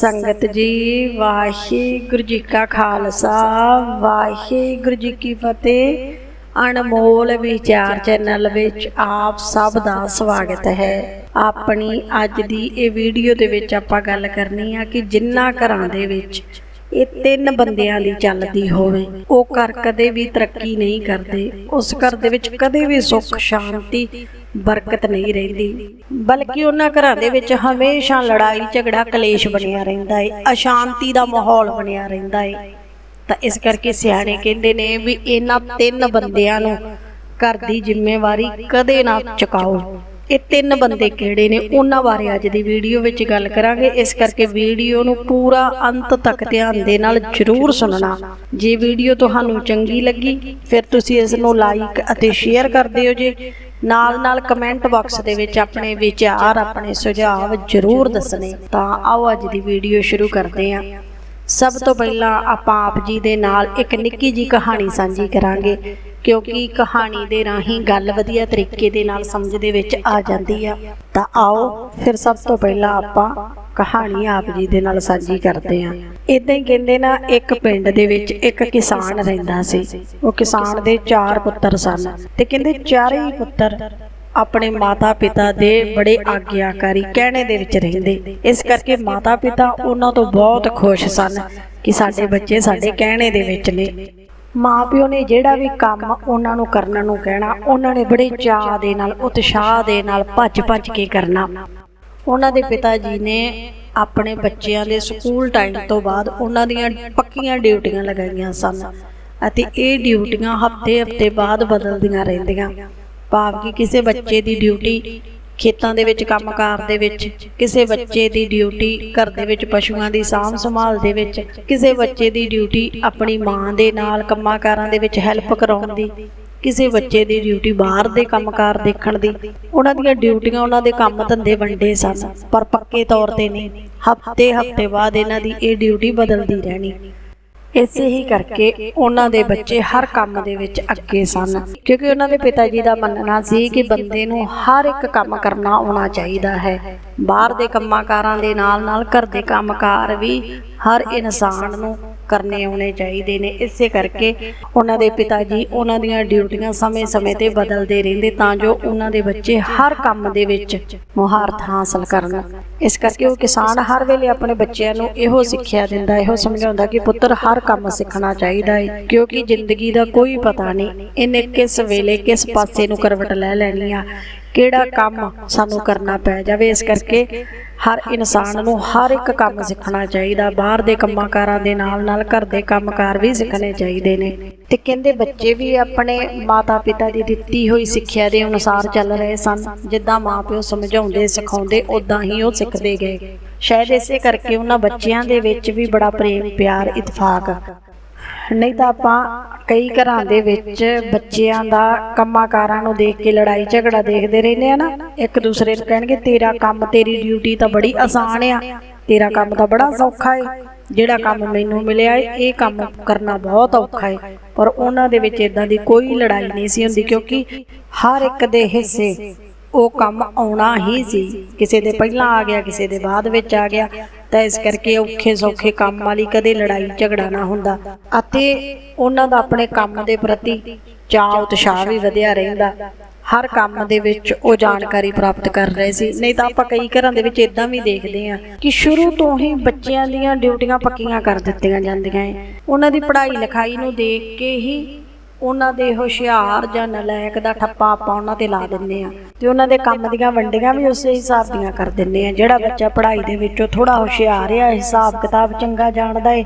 ਸੰਗਤ ਜੀ, ਵਾਹਿਗੁਰੂ ਜੀ ਕਾ ਖਾਲਸਾ, ਵਾਹਿਗੁਰੂ ਜੀ ਕੀ ਫਤਿਹ। ਅਨਮੋਲ ਵਿਚਾਰ ਚੈਨਲ ਵਿੱਚ ਆਪ ਸਭ ਦਾ ਸਵਾਗਤ ਹੈ। ਆਪਣੀ ਅੱਜ ਦੀ ਇਹ ਵੀਡੀਓ ਦੇ ਵਿੱਚ ਆਪਾਂ ਗੱਲ ਕਰਨੀ ਆ ਕਿ ਜਿੰਨਾ ਘਰਾਂ ਦੇ ਵਿੱਚ ਇਹ ਤਿੰਨ ਬੰਦਿਆਂ ਦੀ ਚੱਲਦੀ ਹੋਵੇ, ਉਹ ਘਰ ਕਦੇ ਵੀ ਤਰੱਕੀ ਨਹੀਂ ਕਰਦੇ, ਉਸ ਘਰ ਦੇ ਵਿੱਚ ਕਦੇ ਵੀ ਸੁੱਖ, ਸ਼ਾਂਤੀ ਬਰਕਤ ਨਹੀਂ ਰਹਿੰਦੀ। ਬਲਕਿ ਉਹਨਾਂ ਘਰਾਂ ਦੇ ਵਿੱਚ ਹਮੇਸ਼ਾ ਲੜਾਈ, ਝਗੜਾ, ਕਲੇਸ਼ ਬਣਿਆ ਰਹਿੰਦਾ ਹੈ ਅਸ਼ਾਂਤੀ ਦਾ ਮਾਹੌਲ ਬਣਿਆ ਰਹਿੰਦਾ ਹੈ ਤਾਂ ਇਸ ਕਰਕੇ ਸਿਆਣੇ ਕਹਿੰਦੇ ਨੇ ਵੀ ਇਹਨਾਂ ਤਿੰਨ ਬੰਦਿਆਂ ਨੂੰ ਘਰ ਦੀ ਜ਼ਿੰਮੇਵਾਰੀ ਕਦੇ ਨਾ ਚੁਕਾਓ। ਇਹ ਤਿੰਨ ਬੰਦੇ ਕਿਹੜੇ ਨੇ? ਉਹਨਾਂ ਬਾਰੇ ਅੱਜ ਦੀ ਵੀਡੀਓ ਵਿੱਚ ਗੱਲ ਕਰਾਂਗੇ। ਇਸ ਕਰਕੇ ਵੀਡੀਓ ਨੂੰ ਪੂਰਾ ਅੰਤ ਤੱਕ ਧਿਆਨ ਦੇ ਨਾਲ ਜ਼ਰੂਰ ਸੁਣਨਾ। ਜੇ ਵੀਡੀਓ ਤੁਹਾਨੂੰ ਚੰਗੀ ਲੱਗੀ, ਫਿਰ ਤੁਸੀਂ ਇਸ ਨੂੰ ਲਾਈਕ ਅਤੇ ਸ਼ੇਅਰ ਕਰ ਦਿਓ ਜੇ। ਨਾਲ ਨਾਲ ਕਮੈਂਟ ਬਾਕਸ ਦੇ ਵਿੱਚ ਆਪਣੇ ਵਿਚਾਰ, ਆਪਣੇ ਸੁਝਾਅ ਜ਼ਰੂਰ ਦੱਸਣੇ। ਤਾਂ ਆਓ ਅੱਜ ਦੀ ਵੀਡੀਓ ਸ਼ੁਰੂ ਕਰਦੇ ਹਾਂ। ਸਭ ਤੋਂ ਪਹਿਲਾਂ ਆਪਾਂ ਆਪ ਜੀ ਦੇ ਨਾਲ ਇੱਕ ਨਿੱਕੀ ਜੀ ਕਹਾਣੀ ਸਾਂਝੀ ਕਰਾਂਗੇ, ਕਿਉਂਕਿ ਕਹਾਣੀ ਦੇ ਰਾਹੀਂ ਗੱਲ ਵਧੀਆ ਤਰੀਕੇ ਦੇ ਨਾਲ ਸਮਝ ਦੇ ਵਿੱਚ ਆ ਜਾਂਦੀ ਆ। ਤਾਂ ਆਓ ਫਿਰ ਸਭ ਤੋਂ ਪਹਿਲਾਂ ਆਪਾਂ ਕਹਾਣੀ ਆਪ ਜੀ ਦੇ ਨਾਲ ਸਾਂਝੀ ਕਰਦੇ ਹਾਂ। ਇਦਾਂ ਹੀ ਕਹਿੰਦੇ ਨਾ, ਇੱਕ ਪਿੰਡ ਦੇ ਵਿੱਚ ਇੱਕ ਕਿਸਾਨ ਰਹਿੰਦਾ ਸੀ। ਉਹ ਕਿਸਾਨ ਦੇ ਚਾਰ ਪੁੱਤਰ ਸਨ ਤੇ ਕਹਿੰਦੇ ਚਾਰੇ ਹੀ ਪੁੱਤਰ ਆਪਣੇ ਮਾਤਾ ਪਿਤਾ ਦੇ ਬੜੇ ਆਗਿਆਕਾਰੀ ਕਹਿਣੇ ਦੇ ਵਿੱਚ ਰਹਿੰਦੇ। ਇਸ ਕਰਕੇ ਮਾਤਾ ਪਿਤਾ ਉਹਨਾਂ ਤੋਂ ਬਹੁਤ ਖੁਸ਼ ਸਨ ਕਿ ਸਾਡੇ ਬੱਚੇ ਸਾਡੇ ਕਹਿਣੇ ਦੇ ਵਿੱਚ ਨੇ। ਮਾਪਿਓ ਨੇ ਜਿਹੜਾ ਵੀ ਕੰਮ ਉਹਨਾਂ ਨੂੰ ਕਰਨ ਨੂੰ ਕਹਿਣਾ, ਉਹਨਾਂ ਨੇ ਬੜੇ ਚਾਅ ਦੇ ਨਾਲ, ਉਤਸ਼ਾਹ ਦੇ ਨਾਲ ਭੱਜ ਭੱਜ ਕੇ ਕਰਨਾ। ਉਹਨਾਂ ਦੇ ਪਿਤਾ ਜੀ ਨੇ ਆਪਣੇ ਬੱਚਿਆਂ ਦੇ ਸਕੂਲ ਟਾਈਮ ਤੋਂ ਬਾਅਦ ਉਹਨਾਂ ਦੀਆਂ ਪੱਕੀਆਂ ਡਿਊਟੀਆਂ ਲਗਾਈਆਂ ਸਨ ਅਤੇ ਇਹ ਡਿਊਟੀਆਂ ਹਫ਼ਤੇ ਹਫ਼ਤੇ ਬਾਅਦ ਬਦਲਦੀਆਂ ਰਹਿੰਦੀਆਂ। ਭਾਵ ਕਿ ਕਿਸੇ ਬੱਚੇ ਦੀ ਡਿਊਟੀ ਖੇਤਾਂ ਦੇ ਵਿੱਚ ਕੰਮਕਾਰ ਦੇ ਵਿੱਚ ਕਿਸੇ ਬੱਚੇ ਦੀ ਡਿਊਟੀ ਘਰ ਦੇ ਵਿੱਚ ਪਸ਼ੂਆਂ ਦੀ ਸਾਂਭ ਸੰਭਾਲ ਦੇ ਵਿੱਚ ਕਿਸੇ ਬੱਚੇ ਦੀ ਡਿਊਟੀ ਆਪਣੀ ਮਾਂ ਦੇ ਨਾਲ ਕੰਮਾਂਕਾਰਾਂ ਦੇ ਵਿੱਚ ਹੈਲਪ ਕਰਾਉਣ ਦੀ ਕਿਸੇ ਬੱਚੇ ਦੀ ਡਿਊਟੀ ਬਾਹਰ ਦੇ ਕੰਮਕਾਰ ਦੇਖਣ ਦੀ ਉਹਨਾਂ ਦੀਆਂ ਡਿਊਟੀਆਂ ਉਹਨਾਂ ਦੇ ਕੰਮ ਧੰਦੇ ਵੰਡੇ ਸਨ ਪਰ ਪੱਕੇ ਤੌਰ ਤੇ ਨਹੀਂ ਹਫ਼ਤੇ ਹਫ਼ਤੇ ਬਾਅਦ ਇਹਨਾਂ ਦੀ ਇਹ ਡਿਊਟੀ ਬਦਲਦੀ ਰਹਿਣੀ। ਇਸੇ ਹੀ ਕਰਕੇ ਉਹਨਾਂ ਦੇ ਬੱਚੇ ਹਰ ਕੰਮ ਦੇ ਵਿੱਚ ਅੱਗੇ ਸਨ। ਕਿਉਂਕਿ ਉਹਨਾਂ ਦੇ ਪਿਤਾ ਜੀ ਦਾ ਮੰਨਣਾ ਸੀ ਕਿ ਬੰਦੇ ਨੂੰ ਹਰ ਇੱਕ ਕੰਮ ਕਰਨਾ ਆਉਣਾ ਚਾਹੀਦਾ ਹੈ। ਬਾਹਰ ਦੇ ਕੰਮਾਂ ਕਾਰਾਂ ਦੇ ਨਾਲ ਨਾਲ ਘਰ ਦੇ ਕੰਮਕਾਰ ਵੀ ਹਰ ਇਨਸਾਨ ਨੂੰ ਕਰਨੇ ਆਉਣੇ ਚਾਹੀਦੇ ਨੇ। ਇਸੇ ਕਰਕੇ ਉਹਨਾਂ ਦੇ ਪਿਤਾ ਜੀ ਉਹਨਾਂ ਦੀਆਂ ਡਿਊਟੀਆਂ ਸਮੇਂ-ਸਮੇਂ ਤੇ ਬਦਲਦੇ ਰਹਿੰਦੇ ਤਾਂ ਜੋ ਉਹਨਾਂ ਦੇ ਬੱਚੇ ਹਰ ਕੰਮ ਦੇ ਵਿੱਚ ਮੁਹਾਰਤ ਹਾਸਲ ਕਰਨ। ਇਸ ਕਰਕੇ ਉਹ ਕਿਸਾਨ ਹਰ ਵੇਲੇ ਆਪਣੇ ਬੱਚਿਆਂ ਨੂੰ ਇਹੋ ਸਿੱਖਿਆ ਦਿੰਦਾ, ਇਹੋ ਸਮਝਾਉਂਦਾ ਕਿ ਪੁੱਤਰ ਹਰ ਕੰਮ ਸਿੱਖਣਾ ਚਾਹੀਦਾ ਹੈ ਕਿਉਂਕਿ ਜ਼ਿੰਦਗੀ ਦਾ ਕੋਈ ਪਤਾ ਨਹੀਂ ਇਹਨੇ ਕਿਸ ਵੇਲੇ ਕਿਸ ਪਾਸੇ ਨੂੰ ਕਰਵਟ ਲੈ ਲੈਣੀ ਆ। ਕਿਹੜਾ ਕੰਮ ਸਾਨੂੰ ਕਰਨਾ ਪੈ ਜਾਵੇ, ਇਸ ਕਰਕੇ ਹਰ ਇਨਸਾਨ ਨੂੰ ਹਰ ਇੱਕ ਕੰਮ ਸਿੱਖਣਾ ਚਾਹੀਦਾ। ਬਾਹਰ ਦੇ ਕੰਮਾਂਕਾਰਾਂ ਦੇ ਨਾਲ ਨਾਲ ਘਰ ਦੇ ਕੰਮਕਾਰ ਵੀ ਸਿੱਖਣੇ ਚਾਹੀਦੇ ਨੇ। ਤੇ ਕਹਿੰਦੇ ਬੱਚੇ ਵੀ ਆਪਣੇ ਮਾਤਾ-ਪਿਤਾ ਦੀ ਦਿੱਤੀ ਹੋਈ ਸਿੱਖਿਆ ਦੇ ਅਨੁਸਾਰ ਚੱਲ ਰਹੇ ਸਨ। ਜਿੱਦਾਂ ਮਾਪਿਓ ਸਮਝਾਉਂਦੇ, ਸਿਖਾਉਂਦੇ ਉਦਾਂ ਹੀ ਉਹ ਸਿੱਖਦੇ ਗਏ। ਸ਼ਾਇਦ ਇਸੇ ਕਰਕੇ ਉਹਨਾਂ ਬੱਚਿਆਂ ਦੇ ਵਿੱਚ ਵੀ ਬੜਾ ਪ੍ਰੇਮ ਪਿਆਰ ਇਤਫਾਕ ਨਹੀਂ ਤਾਂ ਆਪਾਂ ਕਈ ਘਰਾਂ ਦੇ ਵਿੱਚ ਬੱਚਿਆਂ ਦਾ ਕੰਮਾਂਕਾਰਾਂ ਨੂੰ ਦੇਖ ਕੇ ਲੜਾਈ ਝਗੜਾ ਦੇਖਦੇ ਰਹਿੰਦੇ ਆ ਨਾ। ਇੱਕ ਦੂਸਰੇ ਨੂੰ ਕਹਿਣਗੇ, ਤੇਰਾ ਕੰਮ, ਤੇਰੀ ਡਿਊਟੀ ਤਾਂ ਬੜੀ ਆਸਾਨ ਆ। ਤੇਰਾ ਕੰਮ ਤਾਂ ਬੜਾ ਸੌਖਾ ਏ। ਜਿਹੜਾ ਕੰਮ ਮੈਨੂੰ ਮਿਲਿਆ ਏ, ਇਹ ਕੰਮ ਕਰਨਾ ਬਹੁਤ ਔਖਾ ਏ। ਪਰ ਉਹਨਾਂ ਦੇ ਵਿੱਚ ਇਦਾਂ ਦੀ ਕੋਈ ਲੜਾਈ ਨਹੀਂ ਸੀ ਹੁੰਦੀ, ਕਿਉਂਕਿ ਹਰ ਇੱਕ ਦੇ ਹਿੱਸੇ ਉਹ ਕੰਮ ਆਉਣਾ ਹੀ ਸੀ। ਕਿਸੇ ਦੇ ਪਹਿਲਾਂ ਆ ਗਿਆ, ਕਿਸੇ ਦੇ ਬਾਅਦ ਵਿੱਚ ਆ ਗਿਆ। ਤਾਂ ਇਸ ਕਰਕੇ ਔਖੇ ਸੌਖੇ ਕੰਮ ਵਾਲੀ ਕਦੇ ਲੜਾਈ ਝਗੜਾ ਨਾ ਹੁੰਦਾ। ਅਤੇ ਉਹਨਾਂ ਦਾ ਆਪਣੇ ਕੰਮ ਦੇ ਪ੍ਰਤੀ ਚਾਅ, ਉਤਸ਼ਾਹ ਵੀ ਵਧਿਆ ਰਹਿੰਦਾ। ਹਰ ਕੰਮ ਦੇ ਵਿੱਚ ਉਹ ਜਾਣਕਾਰੀ ਪ੍ਰਾਪਤ ਕਰ ਰਹੇ ਸੀ। ਨਹੀਂ ਤਾਂ ਆਪਾਂ ਕਈ ਘਰਾਂ ਦੇ ਵਿੱਚ ਇਦਾਂ ਵੀ ਦੇਖਦੇ ਆ ਕਿ ਸ਼ੁਰੂ ਤੋਂ ਹੀ ਬੱਚਿਆਂ ਦੀਆਂ ਡਿਊਟੀਆਂ ਪੱਕੀਆਂ ਕਰ ਦਿੱਤੀਆਂ ਜਾਂਦੀਆਂ ਏ ਉਹਨਾਂ ਦੀ ਪੜ੍ਹਾਈ ਲਿਖਾਈ ਨੂੰ ਦੇਖ ਕੇ ਹੀ ਉਹਨਾਂ ਦੇ ਹੁਸ਼ਿਆਰ ਜਾਂ ਨਲਾਇਕ ਦਾ ਠੱਪਾ ਆਪਾਂ ਉਹਨਾਂ ਤੇ ਲਾ ਦਿੰਦੇ ਆ ਤੇ ਉਹਨਾਂ ਦੇ ਕੰਮ ਦੀਆਂ ਵੰਡੀਆਂ ਵੀ ਉਸੇ ਹਿਸਾਬ ਦੀਆਂ ਕਰ ਦਿੰਦੇ ਆ ਜਿਹੜਾ ਬੱਚਾ ਪੜ੍ਹਾਈ ਦੇ ਵਿੱਚੋਂ ਥੋੜਾ ਹੁਸ਼ਿਆਰ ਆ, ਹਿਸਾਬ ਕਿਤਾਬ ਚੰਗਾ ਜਾਣਦਾ ਏ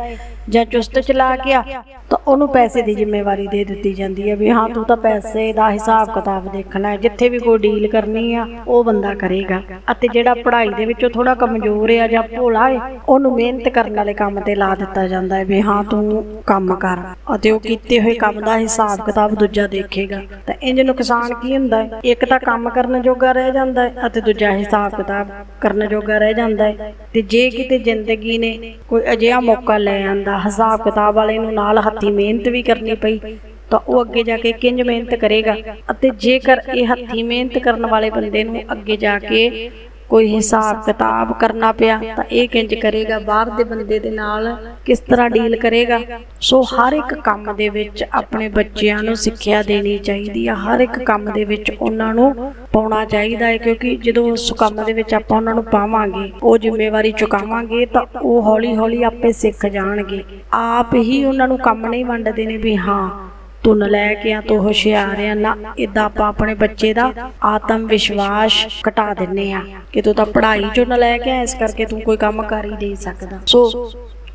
ਜਾਂ ਚੁਸਤ ਚਲਾ ਗਿਆ, ਤਾਂ ਉਹਨੂੰ ਪੈਸੇ ਦੀ ਜ਼ਿੰਮੇਵਾਰੀ ਦੇ ਦਿੱਤੀ ਜਾਂਦੀ ਹੈ ਵੀ ਹਾਂ, ਤੂੰ ਤਾਂ ਪੈਸੇ ਦਾ ਹਿਸਾਬ ਕਿਤਾਬ ਦੇਖਣਾ ਹੈ ਜਿੱਥੇ ਵੀ ਕੋਈ ਡੀਲ ਕਰਨੀ ਆ, ਉਹ ਬੰਦਾ ਕਰੇਗਾ। ਅਤੇ ਜਿਹੜਾ ਪੜ੍ਹਾਈ ਦੇ ਵਿੱਚੋਂ ਥੋੜਾ ਕਮਜ਼ੋਰ ਆ ਜਾਂ ਭੋਲਾ ਹੈ ਉਹਨੂੰ ਮਿਹਨਤ ਕਰਨ ਵਾਲੇ ਕੰਮ ਤੇ ਲਾ ਦਿੱਤਾ ਜਾਂਦਾ ਹੈ ਵੀ ਹਾਂ, ਤੂੰ ਕੰਮ ਕਰ। ਅਤੇ ਉਹ ਕੀਤੇ ਹੋਏ ਕੰਮ ਦਾ ਹਿਸਾਬ ਕਿਤਾਬ ਦੂਜਾ ਦੇਖੇਗਾ। ਤਾਂ ਇੰਜ ਨੁਕਸਾਨ ਕੀ ਹੁੰਦਾ ਹੈ? ਇੱਕ ਤਾਂ ਕੰਮ ਕਰਨ ਜੋਗਾ ਰਹਿ ਜਾਂਦਾ ਹੈ ਅਤੇ ਦੂਜਾ ਹਿਸਾਬ ਕਿਤਾਬ ਕਰਨ ਜੋਗਾ ਰਹਿ ਜਾਂਦਾ ਹੈ। ਤੇ ਜੇ ਕਿਤੇ ਜ਼ਿੰਦਗੀ ਨੇ ਕੋਈ ਅਜਿਹਾ ਮੌਕਾ ਲੈ ਆਂਦਾ ਹਿਸਾਬ ਕਿਤਾਬ ਵਾਲੇ ਨੂੰ ਨਾਲ ਹੱਥੀ ਮਿਹਨਤ ਵੀ ਕਰਨੀ ਪਈ, ਤਾਂ ਉਹ ਅੱਗੇ ਜਾ ਕੇ ਕਿੰਜ ਮਿਹਨਤ ਕਰੇਗਾ? ਅਤੇ ਜੇਕਰ ਇਹ ਹੱਥੀ ਮਿਹਨਤ ਕਰਨ ਵਾਲੇ ਬੰਦੇ ਨੂੰ ਅੱਗੇ ਜਾ ਕੇ ਕੋਈ ਹਿਸਾਬ ਕਿਤਾਬ ਕਰਨਾ ਪਿਆ ਤਾਂ ਇਹ ਕਿੰਜ ਕਰੇਗਾ? ਬਾਹਰ ਦੇ ਬੰਦੇ ਦੇ ਨਾਲ ਕਿਸ ਤਰ੍ਹਾਂ ਡੀਲ ਕਰੇਗਾ? ਸੋ ਹਰ ਇੱਕ ਕੰਮ ਦੇ ਵਿੱਚ ਆਪਣੇ ਬੱਚਿਆਂ ਨੂੰ ਸਿੱਖਿਆ ਦੇਣੀ ਚਾਹੀਦੀ ਆ। ਹਰ ਇੱਕ ਕੰਮ ਦੇ ਵਿੱਚ ਉਹਨਾਂ ਨੂੰ ਪਾਉਣਾ ਚਾਹੀਦਾ ਹੈ ਕਿਉਂਕਿ ਜਦੋਂ ਉਸ ਕੰਮ ਦੇ ਵਿੱਚ ਆਪਾਂ ਉਹਨਾਂ ਨੂੰ ਪਾਵਾਂਗੇ, ਉਹ ਜ਼ਿੰਮੇਵਾਰੀ ਚੁਕਾਵਾਂਗੇ ਤਾਂ ਉਹ ਹੌਲੀ ਹੌਲੀ ਆਪੇ ਸਿੱਖ ਜਾਣਗੇ। ਆਪ ਹੀ ਉਹਨਾਂ ਨੂੰ ਕੰਮ ਨਹੀਂ ਵੰਡਦੇ ਨੇ ਵੀ ਹਾਂ ਤੂੰ ਨਲਾਇਕ ਆ, ਤੂੰ ਹੁਸ਼ਿਆਰ ਆ। ਨਾ ਇਦਾਂ ਆਪਾਂ ਆਪਣੇ ਬੱਚੇ ਦਾ ਆਤਮ ਵਿਸ਼ਵਾਸ ਘਟਾ ਦਿੰਨੇ ਆ ਕਿ ਤੂੰ ਤਾਂ ਪੜ੍ਹਾਈ ਚੋਂ ਨਲਾਇਕ ਆ, ਇਸ ਕਰਕੇ ਤੂੰ ਕੋਈ ਕੰਮ ਕਰ ਹੀ ਨਹੀਂ ਸਕਦਾ। ਸੋ,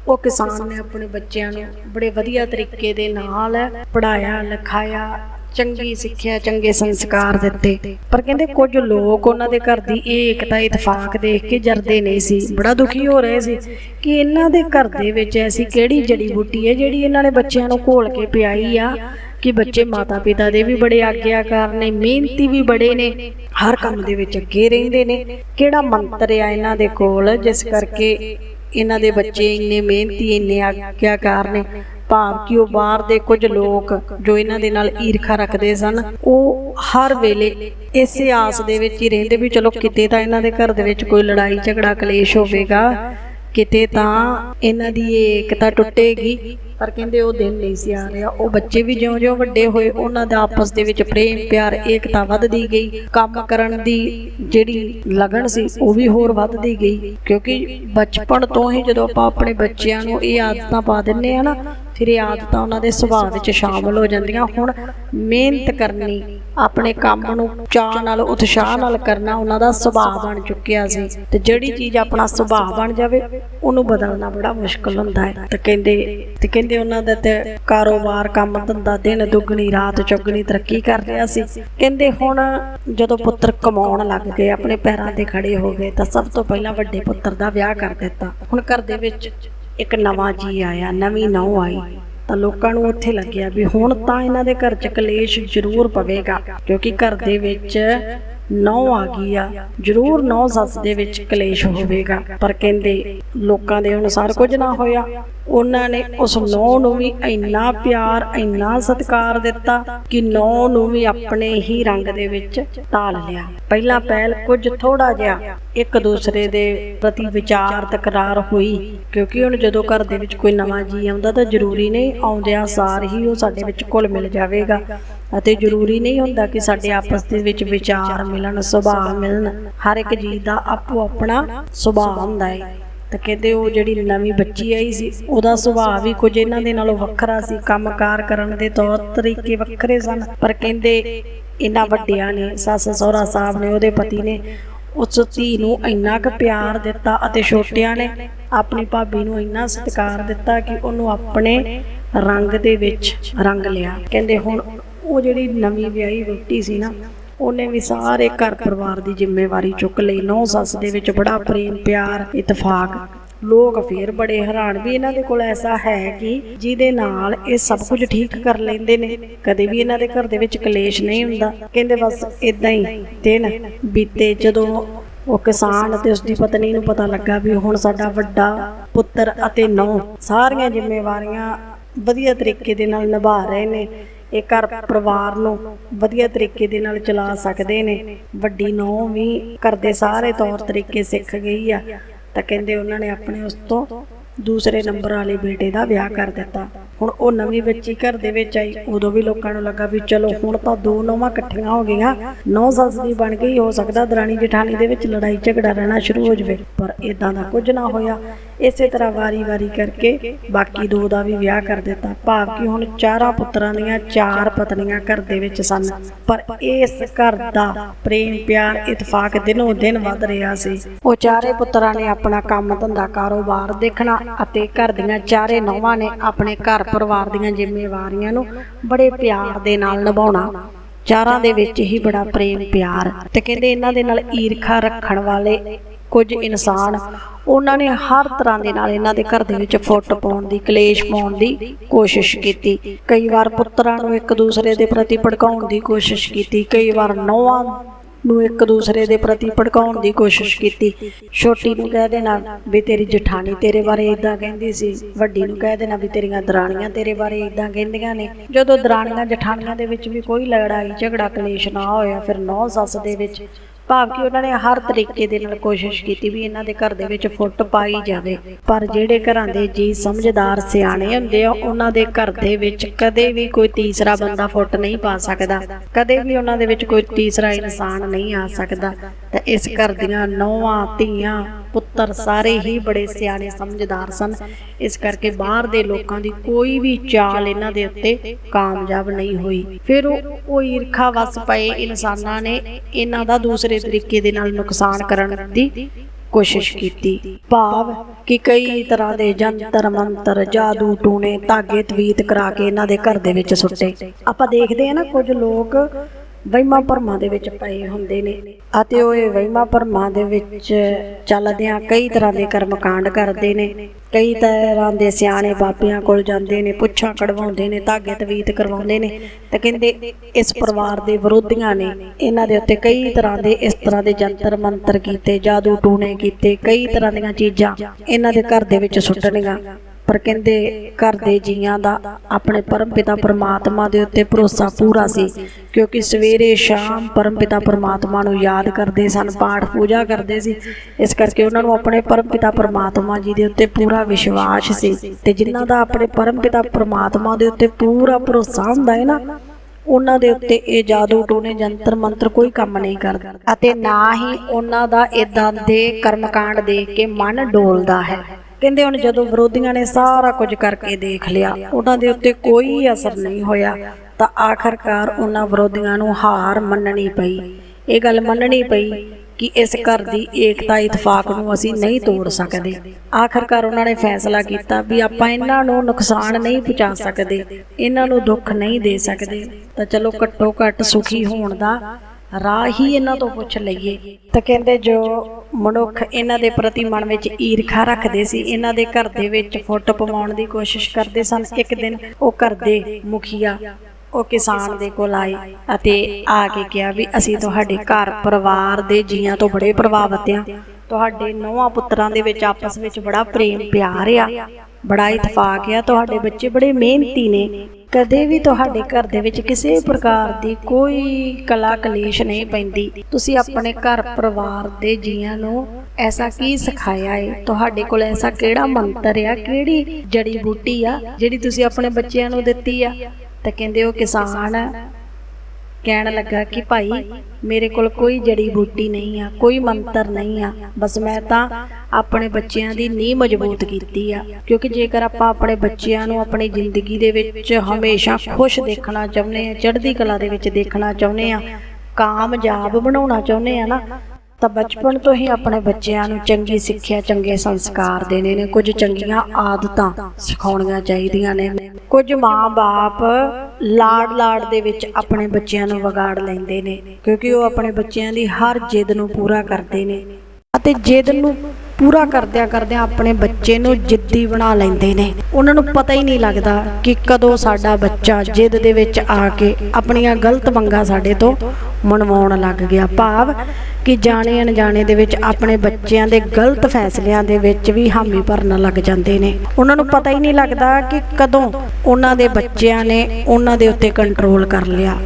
ਉਹ ਕਿਸਾਨ ਨੇ ਆਪਣੇ ਬੱਚਿਆਂ ਨੂੰ ਬੜੇ ਵਧੀਆ ਤਰੀਕੇ ਦੇ ਨਾਲ ਪੜਾਇਆ ਲਿਖਾਇਆ ਚੰਗੀ ਸਿੱਖਿਆ, ਚੰਗੇ ਸੰਸਕਾਰ ਦਿੱਤੇ। ਪਰ ਕਹਿੰਦੇ ਕੁਝ ਲੋਕ ਉਹਨਾਂ ਦੇ ਘਰ ਦੀ ਇਹ ਇਕਤਾ ਇਤਫਾਕ ਦੇਖ ਕੇ ਜਰਦੇ ਨਹੀਂ ਸੀ। ਬੜਾ ਦੁਖੀ ਹੋ ਰਹੇ ਸੀ ਕਿ ਇਹਨਾਂ ਦੇ ਘਰ ਦੇ ਵਿੱਚ ਐਸੀ ਕਿਹੜੀ ਜੜੀ ਬੂਟੀ ਹੈ ਜਿਹੜੀ ਇਹਨਾਂ ਨੇ ਬੱਚਿਆਂ ਨੂੰ ਘੋਲ ਕੇ ਪਿਆਈ ਆ ਕਿ ਬੱਚੇ ਮਾਤਾ ਪਿਤਾ ਦੇ ਵੀ ਬੜੇ ਆਗਿਆਕਾਰ ਨੇ, ਮਿਹਨਤੀ ਵੀ ਬੜੇ ਨੇ, ਹਰ ਕੰਮ ਦੇ ਵਿੱਚ ਅੱਗੇ ਰਹਿੰਦੇ ਨੇ। ਕਿਹੜਾ ਮੰਤਰ ਆ ਇਹਨਾਂ ਦੇ ਕੋਲ, ਜਿਸ ਕਰਕੇ ਇਹਨਾਂ ਦੇ ਬੱਚੇ ਇੰਨੇ ਮਿਹਨਤੀ, ਇੰਨੇ ਆਗਿਆਕਾਰ ਨੇ? ਭਾਵ ਕਿ ਉਹ ਬਾਹਰ ਦੇ ਕੁਝ ਲੋਕ ਜੋ ਇਹਨਾਂ ਦੇ ਨਾਲ ਈਰਖਾ ਰੱਖਦੇ ਸਨ, ਉਹ ਹਰ ਵੇਲੇ ਇਸੇ ਆਸ ਦੇ ਵਿੱਚ ਹੀ ਰਹਿੰਦੇ ਵੀ ਚਲੋ ਕਿਤੇ ਤਾਂ ਇਹਨਾਂ ਦੇ ਘਰ ਦੇ ਵਿੱਚ ਕੋਈ ਲੜਾਈ ਝਗੜਾ ਕਲੇਸ਼ ਹੋਵੇਗਾ, ਕਿਤੇ ਤਾਂ ਇਹਨਾਂ ਦੀ ਏਕਤਾ ਟੁੱਟੇਗੀ। ਪਰ ਕਹਿੰਦੇ ਉਹ ਦਿਨ ਨਹੀਂ ਸੀ ਆ ਰਿਹਾ, ਉਹ ਬੱਚੇ ਵੀ ਜਿਉਂ-ਜਿਉਂ ਵੱਡੇ ਹੋਏ, ਉਹਨਾਂ ਦਾ ਆਪਸ ਦੇ ਵਿੱਚ ਪ੍ਰੇਮ, ਪਿਆਰ, ਏਕਤਾ ਵੱਧਦੀ ਗਈ। ਕੰਮ ਕਰਨ ਦੀ ਜਿਹੜੀ ਲਗਨ ਸੀ, ਉਹ ਵੀ ਹੋਰ ਵੱਧਦੀ ਗਈ। ਕਿਉਂਕਿ ਬਚਪਨ ਤੋਂ ਹੀ ਜਦੋਂ ਆਪਾਂ ਆਪਣੇ ਬੱਚਿਆਂ ਨੂੰ ਇਹ ਆਦਤਾਂ ਪਾ ਦਿੰਨੇ ਆ ਨਾ ਫਿਰ ਇਹ ਆਦਤਾਂ ਉਹਨਾਂ ਦੇ ਸੁਭਾਅ ਵਿੱਚ ਸ਼ਾਮਲ ਹੋ ਜਾਂਦੀਆਂ। ਹੁਣ ਮਿਹਨਤ ਕਰਨੀ, ਆਪਣੇ ਕੰਮ ਨੂੰ ਚਾਅ ਨਾਲ, ਉਤਸ਼ਾਹ ਨਾਲ ਕਰਨਾ ਉਹਨਾਂ ਦਾ ਸੁਭਾਅ ਬਣ ਚੁੱਕਿਆ ਸੀ। ਤੇ ਜਿਹੜੀ ਚੀਜ਼ ਆਪਣਾ ਸੁਭਾਅ ਬਣ ਜਾਵੇ, ਉਹਨੂੰ ਬਦਲਣਾ ਬੜਾ ਮੁਸ਼ਕਲ ਹੁੰਦਾ ਹੈ। ਤੇ ਕਹਿੰਦੇ ਤੇ ਕਹਿੰਦੇ ਉਹਨਾਂ ਦਾ ਤੇ ਕਾਰੋਬਾਰ, ਕੰਮ ਧੰਦਾ ਦਿਨ ਦੁੱਗਣੀ, ਰਾਤ ਚੁੱਗਣੀ ਤਰੱਕੀ ਕਰ ਰਿਹਾ ਸੀ। ਕਹਿੰਦੇ ਹੁਣ ਜਦੋਂ ਪੁੱਤਰ ਕਮਾਉਣ ਲੱਗ ਗਏ, ਆਪਣੇ ਪੈਰਾਂ ਤੇ ਖੜੇ ਹੋ ਗਏ, ਤਾਂ ਸਭ ਤੋਂ ਪਹਿਲਾਂ ਵੱਡੇ ਪੁੱਤਰ ਦਾ ਵਿਆਹ ਕਰ ਦਿੱਤਾ। ਹੁਣ ਘਰ ਦੇ ਵਿੱਚ ਇੱਕ ਨਵਾਂ ਜੀ ਆਇਆ, ਨਵੀਂ ਨਹੁੰ ਆਈ। ਤਾਂ ਲੋਕਾਂ ਨੂੰ ਉੱਥੇ ਲੱਗਿਆ ਵੀ ਹੁਣ ਤਾਂ ਇਹਨਾਂ ਦੇ ਘਰ ਚ ਕਲੇਸ਼ ਜ਼ਰੂਰ ਪਵੇਗਾ, ਕਿਉਂਕਿ ਘਰ ਦੇ ਵਿੱਚ ਨੌ ਆ ਗਈ ਆ। ਜ਼ਰੂਰ ਨੌ ਸੱਸ ਦੇ ਵਿੱਚ ਕਲੇਸ਼ ਹੋਵੇਗਾ। ਪਰ ਕਹਿੰਦੇ ਲੋਕਾਂ ਦੇ ਅਨੁਸਾਰ ਕੁਝ ਨਾ ਹੋਇਆ। ਉਹਨਾਂ ਨੇ ਉਸ ਨੌ ਨੂੰ ਵੀ ਇੰਨਾ ਪਿਆਰ, ਇੰਨਾ ਸਤਿਕਾਰ ਦਿੱਤਾ ਕਿ ਨੌ ਨੂੰ ਵੀ ਆਪਣੇ ਹੀ ਰੰਗ ਦੇ ਵਿੱਚ ਢਾਲ ਲਿਆ। ਪਹਿਲਾਂ ਪਹਿਲ ਕੁਝ ਥੋੜਾ ਜਿਹਾ ਇੱਕ ਦੂਸਰੇ ਦੇ ਪ੍ਰਤੀ ਵਿਚਾਰ ਤਕਰਾਰ ਹੋਈ। ਕਿਉਂਕਿ ਹੁਣ ਜਦੋਂ ਘਰ ਦੇ ਵਿੱਚ ਕੋਈ ਨਵਾਂ ਜੀ ਆਉਂਦਾ ਤਾਂ ਜ਼ਰੂਰੀ ਨਹੀਂ ਆਉਂਦਿਆਂ ਸਾਰ ਹੀ ਉਹ ਸਾਡੇ ਵਿੱਚ ਘੁਲ ਮਿਲ ਜਾਵੇਗਾ। ਅਤੇ ਜ਼ਰੂਰੀ ਨਹੀਂ ਹੁੰਦਾ ਕਿ ਸਾਡੇ ਆਪਸ ਦੇ ਵਿੱਚ ਵਿਚਾਰ ਮਿਲਣ, ਸੁਭਾਅ ਮਿਲਣ। ਹਰ ਇੱਕ ਜੀ ਦਾ ਆਪੋ ਆਪਣਾ ਸੁਭਾਅ ਹੁੰਦਾ ਹੈ ਤਾਂ ਕਹਿੰਦੇ ਉਹ ਜਿਹੜੀ ਨਵੀਂ ਬੱਚੀ ਆਈ ਸੀ, ਉਹਦਾ ਸੁਭਾਅ ਵੀ ਕੁਝ ਇਹਨਾਂ ਦੇ ਨਾਲੋਂ ਵੱਖਰਾ ਸੀ। ਕੰਮਕਾਰ ਕਰਨ ਦੇ ਤੌਰ ਤਰੀਕੇ ਵੱਖਰੇ ਸਨ। ਪਰ ਕਹਿੰਦੇ ਇਹਨਾਂ ਵੱਡਿਆਂ ਨੇ, ਸੱਸ ਸਹੁਰਾ ਸਾਹਿਬ ਨੇ, ਉਹਦੇ ਪਤੀ ਨੇ ਉਸ ਧੀ ਨੂੰ ਇੰਨਾ ਕੁ ਪਿਆਰ ਦਿੱਤਾ ਅਤੇ ਛੋਟਿਆਂ ਨੇ ਆਪਣੀ ਭਾਬੀ ਨੂੰ ਇੰਨਾ ਸਤਿਕਾਰ ਦਿੱਤਾ ਕਿ ਉਹਨੂੰ ਆਪਣੇ ਰੰਗ ਦੇ ਵਿੱਚ ਰੰਗ ਲਿਆ। ਕਹਿੰਦੇ ਹੁਣ ਉਹ ਜਿਹੜੀ ਨਵੀਂ ਵਿਆਹੀ ਵਹੁਟੀ ਸੀ ਨਾ, ਉਹਨੇ ਵੀ ਸਾਰੇ ਘਰ ਪਰਿਵਾਰ ਦੀ ਜ਼ਿੰਮੇਵਾਰੀ ਚੁੱਕ ਲਈ। ਨੌ ਸੱਸ ਦੇ ਵਿੱਚ ਬੜਾ ਪ੍ਰੇਮ, ਪਿਆਰ, ਇਤਫਾਕ। ਲੋਕ ਫੇਰ ਬੜੇ ਹੈਰਾਨ ਵੀ ਇਹਨਾਂ ਦੇ ਕੋਲ ਐਸਾ ਹੈ ਕਿ, ਜਿਹਦੇ ਨਾਲ ਇਹ ਸਭ ਕੁਝ ਠੀਕ ਕਰ ਲੈਂਦੇ ਨੇ। ਕਦੇ ਵੀ ਇਹਨਾਂ ਦੇ ਘਰ ਦੇ ਵਿੱਚ ਕਲੇਸ਼ ਨਹੀਂ ਹੁੰਦਾ। ਕਹਿੰਦੇ ਬਸ ਇਦਾਂ ਹੀ, ਦਿਨ ਬੀਤੇ ਜਦੋਂ ਉਹ ਕਿਸਾਨ ਅਤੇ ਉਸ ਦੀ ਪਤਨੀ ਨੂੰ ਪਤਾ ਲੱਗਾ ਵੀ ਹੁਣ ਸਾਡਾ ਵੱਡਾ ਪੁੱਤਰ ਅਤੇ ਨੌ ਸਾਰੀਆਂ ਜ਼ਿੰਮੇਵਾਰੀਆਂ ਵਧੀਆ ਤਰੀਕੇ ਦੇ ਨਾਲ ਨਿਭਾ ਰਹੇ ਨੇ। ਇਹ ਘਰ ਪਰਿਵਾਰ ਨੂੰ ਵਧੀਆ ਤਰੀਕੇ ਦੇ ਨਾਲ ਚਲਾ ਸਕਦੇ ਨੇ। ਵੱਡੀ ਨੌ ਵੀ ਘਰ ਦੇ ਸਾਰੇ ਤੌਰ ਤਰੀਕੇ ਸਿੱਖ ਗਈ ਆ। ਤਾਂ ਕਹਿੰਦੇ ਉਹਨਾਂ ਨੇ ਆਪਣੇ ਉਸ ਤੋਂ ਦੂਸਰੇ ਨੰਬਰ ਵਾਲੇ ਬੇਟੇ ਦਾ ਵਿਆਹ ਕਰ ਦਿੱਤਾ। ਹੁਣ ਉਹ ਨਵੀਂ ਬੱਚੀ ਘਰ ਦੇ ਵਿੱਚ ਆਈ। ਉਦੋਂ ਵੀ ਲੋਕਾਂ ਨੂੰ ਲੱਗਾ ਵੀ ਚਲੋ ਹੁਣ ਤਾਂ ਦੋ ਨੌਵਾਂ ਇਕੱਠੀਆਂ ਹੋ ਗਈਆਂ। ਨੌ ਸੱਸ ਦੀ ਬਣ ਗਈ। ਹੋ ਸਕਦਾ ਦਰਾਣੀ ਜਠਾਣੀ ਦੇ ਵਿੱਚ ਲੜਾਈ ਝਗੜਾ ਰਹਿਣਾ ਸ਼ੁਰੂ ਹੋ ਜਾਵੇ। ਪਰ ਇਦਾਂ ਦਾ ਕੁਝ ਨਾ ਹੋਇਆ। ਇਸੇ ਤਰ੍ਹਾਂ ਵਾਰੀ-ਵਾਰੀ ਕਰਕੇ ਬਾਕੀ ਦੋ ਦਾ ਵੀ ਵਿਆਹ ਕਰ ਦਿੱਤਾ। ਭਾਵ ਕਿ ਹੁਣ ਚਾਰਾਂ ਪੁੱਤਰਾਂ ਦੀਆਂ ਚਾਰ ਪਤਨੀਆਂ ਘਰ ਦੇ ਵਿੱਚ ਸਨ। ਪਰ ਇਸ ਘਰ ਦਾ ਪ੍ਰੇਮ ਪਿਆਰ ਇਤਫਾਕ ਦਿਨੋਂ ਦਿਨ ਵੱਧ ਰਿਹਾ ਸੀ। ਉਹ ਚਾਰੇ ਪੁੱਤਰਾਂ ਨੇ ਆਪਣਾ ਕੰਮ ਧੰਦਾ ਕਾਰੋਬਾਰ ਦੇਖਣਾ ਅਤੇ ਘਰ ਦੀਆਂ ਚਾਰੇ ਨੌਵਾਂ ਨੇ ਆਪਣੇ ਘਰ ਪਰਿਵਾਰ ਦੀਆਂ ਜ਼ਿੰਮੇਵਾਰੀਆਂ ਨੂੰ ਬੜੇ ਪਿਆਰ ਦੇ ਨਾਲ ਨਿਭਾਉਣਾ। ਚਾਰਾਂ ਦੇ ਵਿੱਚ ਹੀ ਬੜਾ ਪ੍ਰੇਮ ਪਿਆਰ। ਤੇ ਕਹਿੰਦੇ ਇਹਨਾਂ ਦੇ ਨਾਲ ਈਰਖਾ ਰੱਖਣ ਵਾਲੇ ਕੁਝ ਇਨਸਾਨ ਉਹਨਾਂ ਨੇ ਹਰ ਤਰ੍ਹਾਂ ਦੇ ਨਾਲ ਇਹਨਾਂ ਦੇ ਘਰ ਦੇ ਵਿੱਚ ਫੁੱਟ ਪਾਉਣ ਦੀ, ਕਲੇਸ਼ ਪਾਉਣ ਦੀ ਕੋਸ਼ਿਸ਼ ਕੀਤੀ। ਕਈ ਵਾਰ ਪੁੱਤਰਾਂ ਨੂੰ ਇੱਕ ਦੂਸਰੇ ਦੇ ਪ੍ਰਤੀ ਭੜਕਾਉਣ ਦੀ ਕੋਸ਼ਿਸ਼ ਕੀਤੀ। ਕਈ ਵਾਰ ਨੌਵਾਂ ਨੂੰ ਇੱਕ ਦੂਸਰੇ ਦੇ ਪ੍ਰਤੀ ਭੜਕਾਉਣ ਦੀ ਕੋਸ਼ਿਸ਼ ਕੀਤੀ। ਛੋਟੀ ਨੂੰ ਕਹਿ ਦੇਣਾ ਵੀ ਤੇਰੀ ਜਠਾਣੀ ਤੇਰੇ ਬਾਰੇ ਇਦਾਂ ਕਹਿੰਦੀ ਸੀ। ਵੱਡੀ ਨੂੰ ਕਹਿ ਦੇਣਾ ਵੀ ਤੇਰੀਆਂ ਦਰਾਣੀਆਂ ਤੇਰੇ ਬਾਰੇ ਇਦਾਂ ਕਹਿੰਦੀਆਂ ਨੇ। ਜਦੋਂ ਦਰਾਣੀਆਂ ਜਠਾਣੀਆਂ ਦੇ ਵਿੱਚ ਵੀ ਕੋਈ ਲੜਾਈ, ਝਗੜਾ, ਕਲੇਸ਼ ਨਾ ਹੋਇਆ, ਫਿਰ ਨੌ ਸੱਸ ਦੇ ਵਿੱਚ ਭਾਵ ਕਿ ਉਹਨਾਂ ਨੇ ਹਰ ਤਰੀਕੇ ਦੇ ਨਾਲ ਕੋਸ਼ਿਸ਼ ਕੀਤੀ ਵੀ ਇਹਨਾਂ ਦੇ ਘਰ ਦੇ ਵਿੱਚ ਫੁੱਟ ਪਾਈ ਜਾਵੇ। ਪਰ ਜਿਹੜੇ ਘਰਾਂ ਦੇ ਜੀ ਸਮਝਦਾਰ ਸਿਆਣੇ ਹੁੰਦੇ ਆ, ਉਹਨਾਂ ਦੇ ਘਰ ਦੇ ਵਿੱਚ ਕਦੇ ਵੀ ਕੋਈ ਤੀਸਰਾ ਬੰਦਾ ਫੁੱਟ ਨਹੀਂ ਪਾ ਸਕਦਾ। ਕਦੇ ਵੀ ਉਹਨਾਂ ਦੇ ਵਿੱਚ ਕੋਈ ਤੀਸਰਾ ਇਨਸਾਨ ਨਹੀਂ ਆ ਸਕਦਾ। ਤਾਂ ਇਸ ਘਰ ਦੀਆਂ ਨੌਵਾਂ ਧੀਆਂ ਪੁੱਤਰ ਸਾਰੇ ਹੀ ਬੜੇ ਸਿਆਣੇ ਸਮਝਦਾਰ ਸਨ। ਇਸ ਕਰਕੇ ਬਾਹਰ ਦੇ ਲੋਕਾਂ ਦੀ ਕੋਈ ਵੀ ਚਾਲ ਇਹਨਾਂ ਦੇ ਉੱਤੇ ਕਾਮਯਾਬ ਨਹੀਂ ਹੋਈ। ਫਿਰ ਉਹ ਉਹ ਈਰਖਾ ਵਸ ਪਏ ਇਨਸਾਨਾਂ ਨੇ ਇਹਨਾਂ ਦਾ ਦੂਸਰੇ ਤਰੀਕੇ ਦੇ ਨਾਲ ਨੁਕਸਾਨ ਕਰਨ ਦੀ ਕੋਸ਼ਿਸ਼ ਕੀਤੀ। ਭਾਵ ਕਿ ਕਈ ਤਰ੍ਹਾਂ ਦੇ ਜੰਤਰ ਮੰਤਰ ਜਾਦੂ ਟੂਣੇ ਧਾਗੇ ਤਵੀਤ ਕਰਾ ਕੇ ਇਹਨਾਂ ਦੇ ਘਰ ਦੇ ਵਿੱਚ ਸੁੱਟੇ। ਆਪਾਂ ਦੇਖਦੇ ਆ ਨਾ ਕੁਝ ਲੋਕ ਵਹਿਮਾਂ ਭਰਮਾਂ ਦੇ ਵਿੱਚ ਪਏ ਹੁੰਦੇ ਨੇ। ਅਤੇ ਉਹ ਇਹ ਵਹਿਮਾਂ ਭਰਮਾਂ ਦੇ ਵਿੱਚ ਚੱਲਦਿਆਂ ਕਈ ਤਰ੍ਹਾਂ ਦੇ ਕਰਮ ਕਾਂਡ ਕਰਦੇ ਨੇ। ਕਈ ਤਰ੍ਹਾਂ ਦੇ ਸਿਆਣੇ ਬਾਬਿਆਂ ਕੋਲ ਜਾਂਦੇ ਨੇ, ਪੁੱਛਾਂ ਕਢਵਾਉਂਦੇ ਨੇ, ਧਾਗੇ ਤਵੀਤ ਕਰਵਾਉਂਦੇ ਨੇ। ਤੇ ਕਹਿੰਦੇ, ਇਸ ਪਰਿਵਾਰ ਦੇ ਵਿਰੋਧੀਆਂ ਨੇ ਇਹਨਾਂ ਦੇ ਉੱਤੇ ਕਈ ਤਰ੍ਹਾਂ ਦੇ ਇਸ ਤਰ੍ਹਾਂ ਦੇ ਜੰਤਰ ਮੰਤਰ ਕੀਤੇ, ਜਾਦੂ ਟੂਣੇ ਕੀਤੇ, ਕਈ ਤਰ੍ਹਾਂ ਦੀਆਂ ਚੀਜ਼ਾਂ ਇਹਨਾਂ ਦੇ ਘਰ ਦੇ ਵਿੱਚ ਸੁੱਟਣੀਆਂ। ਪਰ ਕਹਿੰਦੇ ਘਰ ਦੇ ਜੀਆਂ ਦਾ ਆਪਣੇ ਪਰਮ ਪਿਤਾ ਪਰਮਾਤਮਾ ਦੇ ਉੱਤੇ ਭਰੋਸਾ ਪੂਰਾ ਸੀ, ਕਿਉਂਕਿ ਸਵੇਰੇ ਸ਼ਾਮ ਪਰਮ ਪਿਤਾ ਪਰਮਾਤਮਾ ਨੂੰ ਯਾਦ ਕਰਦੇ ਸਨ, ਪਾਠ ਪੂਜਾ ਕਰਦੇ ਸੀ। ਇਸ ਕਰਕੇ ਉਹਨਾਂ ਨੂੰ ਆਪਣੇ ਪਰਮ ਪਿਤਾ ਪਰਮਾਤਮਾ ਜੀ ਦੇ ਉੱਤੇ ਪੂਰਾ ਵਿਸ਼ਵਾਸ ਸੀ ਤੇ ਜਿਨ੍ਹਾਂ ਦਾ ਆਪਣੇ ਪਰਮ ਪਿਤਾ ਪਰਮਾਤਮਾ ਦੇ ਉੱਤੇ ਪੂਰਾ ਭਰੋਸਾ ਹੁੰਦਾ ਹੈ ਨਾ, ਉਹਨਾਂ ਦੇ ਉੱਤੇ ਇਹ ਜਾਦੂ ਟੋਨੇ ਜੰਤਰ ਮੰਤਰ ਕੋਈ ਕੰਮ ਨਹੀਂ ਕਰਦਾ ਅਤੇ ਨਾ ਹੀ ਉਹਨਾਂ ਦਾ ਇਦਾਂ ਦੇ ਕਰਮਕਾਂਡ ਦੇਖ ਕੇ ਮਨ ਡੋਲਦਾ ਹੈ। ਕਹਿੰਦੇ ਹੁਣ ਜਦੋਂ ਵਿਰੋਧੀਆਂ ਨੇ ਸਾਰਾ ਕੁਝ ਕਰਕੇ ਦੇਖ ਲਿਆ, ਉਹਨਾਂ ਦੇ ਉੱਤੇ ਕੋਈ ਅਸਰ ਨਹੀਂ ਹੋਇਆ, ਤਾਂ ਆਖਰਕਾਰ ਉਹਨਾਂ ਵਿਰੋਧੀਆਂ ਨੂੰ ਹਾਰ ਮੰਨਣੀ ਪਈ। ਇਹ ਗੱਲ ਮੰਨਣੀ ਪਈ ਕਿ ਇਸ ਘਰ ਦੀ ਏਕਤਾ, ਇਤਫਾਕ ਨੂੰ ਅਸੀਂ ਨਹੀਂ ਤੋੜ ਸਕਦੇ। ਆਖਰਕਾਰ ਉਹਨਾਂ ਨੇ ਫੈਸਲਾ ਕੀਤਾ ਵੀ ਆਪਾਂ ਇਹਨਾਂ ਨੂੰ ਨੁਕਸਾਨ ਨਹੀਂ ਪਹੁੰਚਾ ਸਕਦੇ, ਇਹਨਾਂ ਨੂੰ ਦੁੱਖ ਨਹੀਂ ਦੇ ਸਕਦੇ। ਤਾਂ ਚਲੋ ਘੱਟੋ ਘੱਟ ਸੁਖੀ ਹੋਣ ਦਾ ਰਾਹ ਹੀ ਇਹਨਾਂ ਤੋਂ ਪੁੱਛ ਲਈਏ। ਤਾਂ ਕਹਿੰਦੇ ਜੋ ਮਨੁੱਖ ਇਹਨਾਂ ਦੇ ਪ੍ਰਤੀ ਮਨ ਵਿੱਚ ਈਰਖਾ ਰੱਖਦੇ ਸੀ, ਇਹਨਾਂ ਦੇ ਘਰ ਦੇ ਵਿੱਚ ਫੁੱਟ ਪਵਾਉਣ ਦੀ ਕੋਸ਼ਿਸ਼ ਕਰਦੇ ਸਨ। ਇੱਕ ਦਿਨ ਉਹ ਘਰ ਦੇ ਮੁਖੀਆ, ਉਹ ਕਿਸਾਨ ਦੇ ਕੋਲ ਆਏ ਅਤੇ ਆ ਕੇ ਕਿਹਾ ਵੀ ਅਸੀਂ ਤੁਹਾਡੇ ਘਰ ਪਰਿਵਾਰ ਦੇ ਜੀਆਂ ਤੋਂ ਬੜੇ ਪ੍ਰਭਾਵਿਤ ਆ ਤੁਹਾਡੇ ਨੌਵਾਂ ਪੁੱਤਰਾਂ ਦੇ ਵਿੱਚ ਆਪਸ ਵਿੱਚ ਬੜਾ ਪ੍ਰੇਮ ਪਿਆਰ ਆ। ਬੜਾ ਇਤਫਾਕ ਆ। ਤੁਹਾਡੇ ਬੱਚੇ ਬੜੇ ਮਿਹਨਤੀ ਨੇ। ਕਦੇ ਵੀ ਤੁਹਾਡੇ ਘਰ ਦੇ ਵਿੱਚ ਕਿਸੇ ਪ੍ਰਕਾਰ ਦੀ ਕੋਈ ਕਲਾ ਕਲੇਸ਼ ਨਹੀਂ ਪੈਂਦੀ। ਤੁਸੀਂ ਆਪਣੇ ਘਰ ਪਰਿਵਾਰ ਦੇ ਜੀਆਂ ਨੂੰ ਐਸਾ ਕੀ ਸਿਖਾਇਆ ਏ? ਤੁਹਾਡੇ ਕੋਲ ਐਸਾ ਕਿਹੜਾ ਮੰਤਰ ਆ? ਕਿਹੜੀ ਜੜੀ ਬੂਟੀ ਆ ਜਿਹੜੀ ਤੁਸੀਂ ਆਪਣੇ ਬੱਚਿਆਂ ਨੂੰ ਦਿੱਤੀ ਆ? ਤਾਂ ਕਹਿੰਦੇ ਉਹ ਕਿਸਾਨ ਕਹਿਣ ਲੱਗਾ ਕਿ ਭਾਈ, ਮੇਰੇ ਕੋਲ ਕੋਈ ਜੜੀ ਬੂਟੀ ਨਹੀਂ ਆ, ਕੋਈ ਮੰਤਰ ਨਹੀਂ ਆ। ਬਸ ਮੈਂ ਤਾਂ ਆਪਣੇ ਬੱਚਿਆਂ ਦੀ ਨੀਂਹ ਮਜ਼ਬੂਤ ਕੀਤੀ ਆ। ਕਿਉਂਕਿ ਜੇਕਰ ਆਪਾਂ ਆਪਣੇ ਬੱਚਿਆਂ ਨੂੰ ਆਪਣੀ ਜ਼ਿੰਦਗੀ ਦੇ ਵਿੱਚ ਹਮੇਸ਼ਾ ਖੁਸ਼ ਦੇਖਣਾ ਚਾਹੁੰਦੇ ਆ, ਚੜ੍ਹਦੀ ਕਲਾ ਦੇ ਵਿੱਚ ਦੇਖਣਾ ਚਾਹੁੰਦੇ ਆ, ਕਾਮਯਾਬ ਬਣਾਉਣਾ ਚਾਹੁੰਦੇ ਆ ਨਾ, ਤਾਂ ਬਚਪਨ ਤੋਂ ਹੀ ਆਪਣੇ ਬੱਚਿਆਂ ਨੂੰ ਚੰਗੀ ਸਿੱਖਿਆ, ਚੰਗੇ ਸੰਸਕਾਰ ਦੇਣੇ ਨੇ। ਕੁਝ ਚੰਗੀਆਂ ਆਦਤਾਂ ਸਿਖਾਉਣੀਆਂ ਚਾਹੀਦੀਆਂ ਨੇ। ਕੁਝ ਮਾਂ-ਬਾਪ ਲਾੜ ਲਾੜ ਦੇ ਵਿੱਚ ਆਪਣੇ ਬੱਚਿਆਂ ਨੂੰ ਵਿਗਾੜ ਲੈਂਦੇ ਨੇ, ਕਿਉਂਕਿ ਉਹ ਆਪਣੇ ਬੱਚਿਆਂ ਦੀ ਹਰ ਜਿੱਦ ਨੂੰ ਪੂਰਾ ਕਰਦੇ ਨੇ। ਅਤੇ ਜਿੱਦ ਨੂੰ ਪੂਰਾ ਕਰਦਿਆਂ ਕਰਦਿਆਂ ਆਪਣੇ ਬੱਚੇ ਨੂੰ ਜਿੱਦੀ ਬਣਾ ਲੈਂਦੇ ਨੇ। ਉਹਨਾਂ ਨੂੰ ਪਤਾ ਹੀ ਨਹੀਂ ਲੱਗਦਾ ਕਿ ਕਦੋਂ ਸਾਡਾ ਬੱਚਾ ਜਿੱਦ ਦੇ ਵਿੱਚ ਆ ਕੇ ਆਪਣੀਆਂ ਗਲਤ ਮੰਗਾਂ ਸਾਡੇ ਤੋਂ ਮਨਵਾਉਣ ਲੱਗ ਗਿਆ। ਭਾਵ ਕਿ ਜਾਣੇ ਅਣਜਾਣੇ ਦੇ ਵਿੱਚ ਆਪਣੇ ਬੱਚਿਆਂ ਦੇ ਗਲਤ ਫੈਸਲਿਆਂ ਦੇ ਵਿੱਚ ਵੀ ਹਾਮੀ ਭਰਨ ਲੱਗ ਜਾਂਦੇ ਨੇ। ਉਹਨਾਂ ਨੂੰ ਪਤਾ ਹੀ ਨਹੀਂ ਲੱਗਦਾ ਕਿ ਕਦੋਂ ਉਹਨਾਂ ਦੇ ਬੱਚਿਆਂ ਨੇ ਉਹਨਾਂ ਦੇ ਉੱਤੇ ਕੰਟਰੋਲ ਕਰ ਲਿਆ।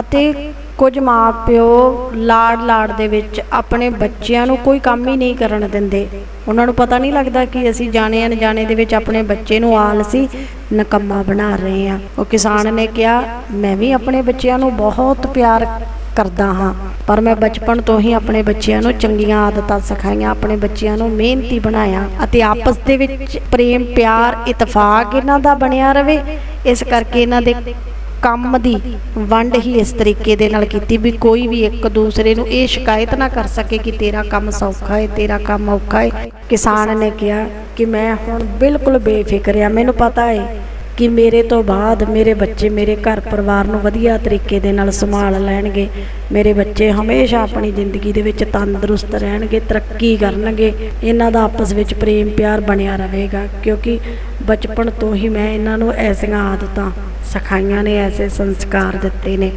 ਅਤੇ ਕੁਝ ਮਾਪਿਓ ਲਾੜ ਲਾੜ ਦੇ ਵਿੱਚ ਆਪਣੇ ਬੱਚਿਆਂ ਨੂੰ ਕੋਈ ਕੰਮ ਹੀ ਨਹੀਂ ਕਰਨ ਦਿੰਦੇ। ਉਹਨਾਂ ਨੂੰ ਪਤਾ ਨਹੀਂ ਲੱਗਦਾ ਕਿ ਅਸੀਂ ਜਾਣੇ ਅਣਜਾਣੇ ਦੇ ਵਿੱਚ ਆਪਣੇ ਬੱਚੇ ਨੂੰ ਆਲਸੀ ਨਕੰਮਾ ਬਣਾ ਰਹੇ ਹਾਂ। ਉਹ ਕਿਸਾਨ ਨੇ ਕਿਹਾ, ਮੈਂ ਵੀ ਆਪਣੇ ਬੱਚਿਆਂ ਨੂੰ ਬਹੁਤ ਪਿਆਰ ਕਰਦਾ ਹਾਂ, ਪਰ ਮੈਂ ਬਚਪਨ ਤੋਂ ਹੀ ਆਪਣੇ ਬੱਚਿਆਂ ਨੂੰ ਚੰਗੀਆਂ ਆਦਤਾਂ ਸਿਖਾਈਆਂ, ਆਪਣੇ ਬੱਚਿਆਂ ਨੂੰ ਮਿਹਨਤੀ ਬਣਾਇਆ ਅਤੇ ਆਪਸ ਦੇ ਵਿੱਚ ਪ੍ਰੇਮ, ਪਿਆਰ, ਇਤਫਾਕ ਇਹਨਾਂ ਦਾ ਬਣਿਆ ਰਵੇ ਇਸ ਕਰਕੇ ਇਹਨਾਂ ਦੇ ਕੰਮ ਦੀ ਵੰਡ ਹੀ ਇਸ ਤਰੀਕੇ ਦੇ ਨਾਲ ਕੀਤੀ ਵੀ ਕੋਈ ਵੀ ਇੱਕ ਦੂਸਰੇ ਨੂੰ ਇਹ ਸ਼ਿਕਾਇਤ ਨਾ ਕਰ ਸਕੇ ਕਿ ਤੇਰਾ ਕੰਮ ਸੌਖਾ ਹੈ, ਤੇਰਾ ਕੰਮ ਔਖਾ ਹੈ। ਕਿਸਾਨ ਨੇ ਕਿਹਾ ਕਿ ਮੈਂ ਹੁਣ ਬਿਲਕੁਲ ਬੇਫਿਕਰ ਆ ਮੈਨੂੰ ਪਤਾ ਹੈ ਕਿ ਮੇਰੇ ਤੋਂ ਬਾਅਦ ਮੇਰੇ ਬੱਚੇ ਮੇਰੇ ਘਰ ਪਰਿਵਾਰ ਨੂੰ ਵਧੀਆ ਤਰੀਕੇ ਦੇ ਨਾਲ ਸੰਭਾਲ ਲੈਣਗੇ। ਮੇਰੇ ਬੱਚੇ ਹਮੇਸ਼ਾ ਆਪਣੀ ਜ਼ਿੰਦਗੀ ਦੇ ਵਿੱਚ ਤੰਦਰੁਸਤ ਰਹਿਣਗੇ, ਤਰੱਕੀ ਕਰਨਗੇ। ਇਹਨਾਂ ਦਾ ਆਪਸ ਵਿੱਚ ਪ੍ਰੇਮ ਪਿਆਰ ਬਣਿਆ ਰਹੇਗਾ ਕਿਉਂਕਿ ਬਚਪਨ ਤੋਂ ਹੀ ਮੈਂ ਇਹਨਾਂ ਨੂੰ ਐਸੀਆਂ ਆਦਤਾਂ ਸਿਖਾਈਆਂ ਨੇ, ਐਸੇ ਸੰਸਕਾਰ ਦਿੱਤੇ ਨੇ।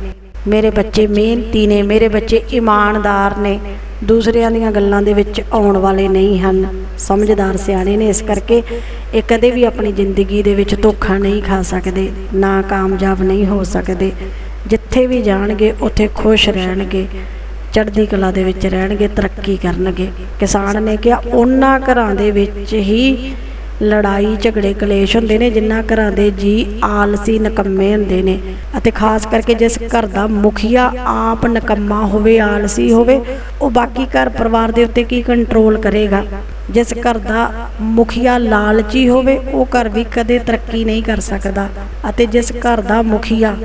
ਮੇਰੇ ਬੱਚੇ ਮਿਹਨਤੀ ਨੇ, ਮੇਰੇ ਬੱਚੇ ਇਮਾਨਦਾਰ ਨੇ। ਦੂਸਰਿਆਂ ਦੀਆਂ ਗੱਲਾਂ ਦੇ ਵਿੱਚ ਆਉਣ ਵਾਲੇ ਨਹੀਂ ਹਨ। ਸਮਝਦਾਰ ਸਿਆਣੇ ਨੇ, ਇਸ ਕਰਕੇ ਇਹ ਕਦੇ ਵੀ ਆਪਣੀ ਜ਼ਿੰਦਗੀ ਦੇ ਵਿੱਚ ਧੋਖਾ ਨਹੀਂ ਖਾ ਸਕਦੇ, ਨਾ ਕਾਮਯਾਬ ਨਹੀਂ ਹੋ ਸਕਦੇ। ਜਿੱਥੇ ਵੀ ਜਾਣਗੇ, ਉੱਥੇ ਖੁਸ਼ ਰਹਿਣਗੇ। ਚੜ੍ਹਦੀ ਕਲਾ ਦੇ ਵਿੱਚ ਰਹਿਣਗੇ, ਤਰੱਕੀ ਕਰਨਗੇ। ਕਿਸਾਨ ਨੇ ਕਿਹਾ, ਉਹਨਾਂ ਘਰਾਂ ਦੇ ਵਿੱਚ ਹੀ ਲੜਾਈ, ਝਗੜੇ, ਕਲੇਸ਼ ਹੁੰਦੇ ਨੇ ਜਿਨ੍ਹਾਂ ਘਰਾਂ ਦੇ ਜੀ ਆਲਸੀ ਨਕੰਮੇ ਹੁੰਦੇ ਨੇ। ਅਤੇ ਖਾਸ ਕਰਕੇ ਜਿਸ ਘਰ ਦਾ ਮੁਖੀਆ ਆਪ ਨਕੰਮਾ ਹੋਵੇ, ਆਲਸੀ ਹੋਵੇ, ਉਹ ਬਾਕੀ ਘਰ ਪਰਿਵਾਰ ਦੇ ਉੱਤੇ ਕੀ ਕੰਟਰੋਲ ਕਰੇਗਾ? ਜਿਸ ਘਰ ਦਾ ਮੁਖੀਆ ਲਾਲਚੀ ਹੋਵੇ, ਉਹ ਘਰ ਵੀ ਕਦੇ ਤਰੱਕੀ ਨਹੀਂ ਕਰ ਸਕਦਾ। ਅਤੇ ਜਿਸ ਘਰ ਦਾ ਮੁਖੀਆ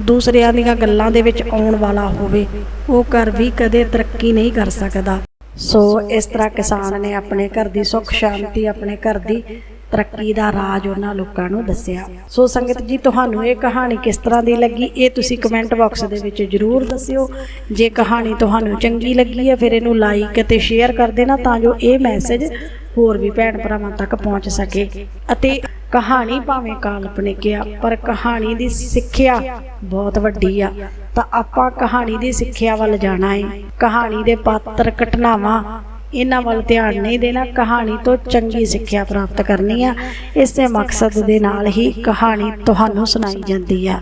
ਦੂਸਰਿਆਂ ਦੀਆਂ ਗੱਲਾਂ ਦੇ ਵਿੱਚ ਆਉਣ ਵਾਲਾ ਹੋਵੇ, ਉਹ ਘਰ ਵੀ ਕਦੇ ਤਰੱਕੀ ਨਹੀਂ ਕਰ ਸਕਦਾ। ਸੋ ਇਸ ਤਰ੍ਹਾਂ ਕਿਸਾਨ ਨੇ ਆਪਣੇ ਘਰ ਦੀ ਸੁੱਖ ਸ਼ਾਂਤੀ, ਆਪਣੇ ਘਰ ਦੀ ਤਰੱਕੀ ਦਾ ਰਾਜ ਉਹਨਾਂ ਲੋਕਾਂ ਨੂੰ ਦੱਸਿਆ। ਸੋ ਸੰਗਤ ਜੀ, ਤੁਹਾਨੂੰ ਇਹ ਕਹਾਣੀ ਕਿਸ ਤਰ੍ਹਾਂ ਦੀ ਲੱਗੀ, ਇਹ ਤੁਸੀਂ ਕਮੈਂਟ ਬਾਕਸ ਦੇ ਵਿੱਚ ਜਰੂਰ ਦੱਸਿਓ। ਜੇ ਕਹਾਣੀ ਤੁਹਾਨੂੰ ਚੰਗੀ ਲੱਗੀ ਹੈ, ਫਿਰ ਇਹਨੂੰ ਲਾਈਕ ਅਤੇ ਸ਼ੇਅਰ ਕਰ ਦੇਣਾ ਤਾਂ ਜੋ ਇਹ ਮੈਸੇਜ ਹੋਰ ਵੀ ਭੈਣ ਭਰਾਵਾਂ ਤੱਕ ਪਹੁੰਚ ਸਕੇ। ਅਤੇ ਕਹਾਣੀ ਭਾਵੇਂ ਕਾਲਪਨਿਕ ਆ, ਪਰ ਕਹਾਣੀ ਦੀ ਸਿੱਖਿਆ ਬਹੁਤ ਵੱਡੀ ਆ। ਤਾਂ ਆਪਾਂ ਕਹਾਣੀ ਦੀ ਸਿੱਖਿਆ ਵੱਲ ਜਾਣਾ ਹੈ ਕਹਾਣੀ ਦੇ ਪਾਤਰ ਘਟਨਾਵਾਂ, ਇਹਨਾਂ ਵੱਲ ਧਿਆਨ ਨਹੀਂ ਦੇਣਾ। ਕਹਾਣੀ ਤੋਂ ਚੰਗੀ ਸਿੱਖਿਆ ਪ੍ਰਾਪਤ ਕਰਨੀ ਆ। ਇਸੇ ਮਕਸਦ ਦੇ ਨਾਲ ਹੀ ਕਹਾਣੀ ਤੁਹਾਨੂੰ ਸੁਣਾਈ ਜਾਂਦੀ ਆ।